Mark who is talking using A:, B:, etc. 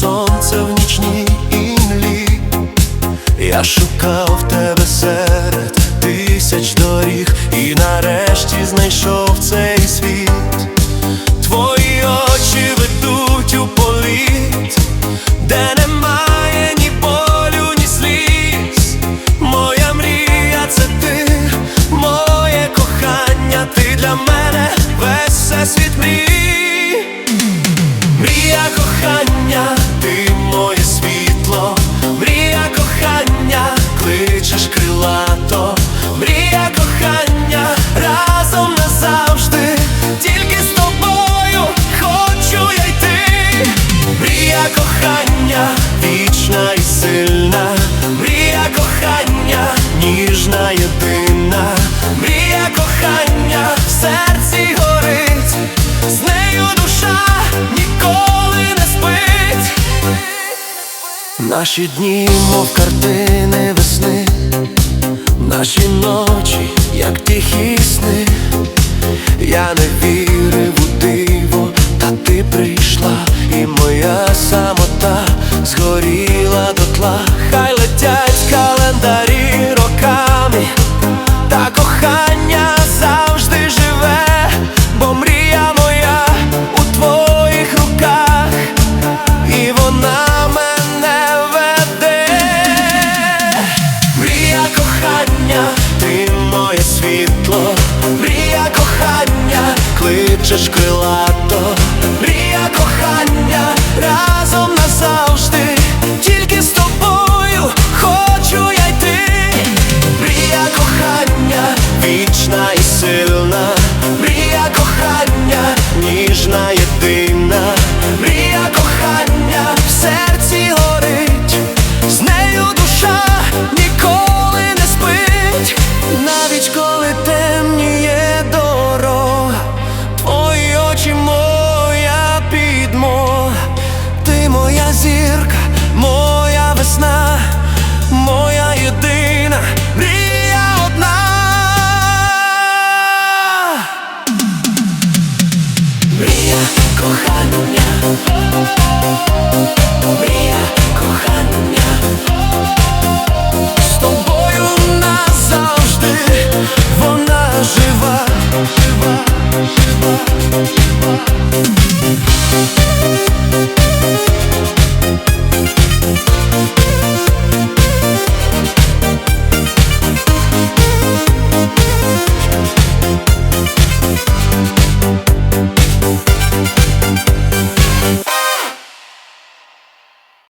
A: сонце в нічній імлі. Я шукав тебе серед тисяч доріг, і нарешті знайшов цей світ. Твої очі ведуть у політ, де немає ні болю, ні сліз. Моя мрія це ти, моє кохання, ти для мене весь всесвіт мрій. Мрія кохання, серці горить, з нею душа ніколи не спить. Наші дні, мов картини весни, наші ночі, як тихі сни. Я не вірив у диво, та ти прийшла, і моя самота згоріла дотла. Хай летять Мрія кохання,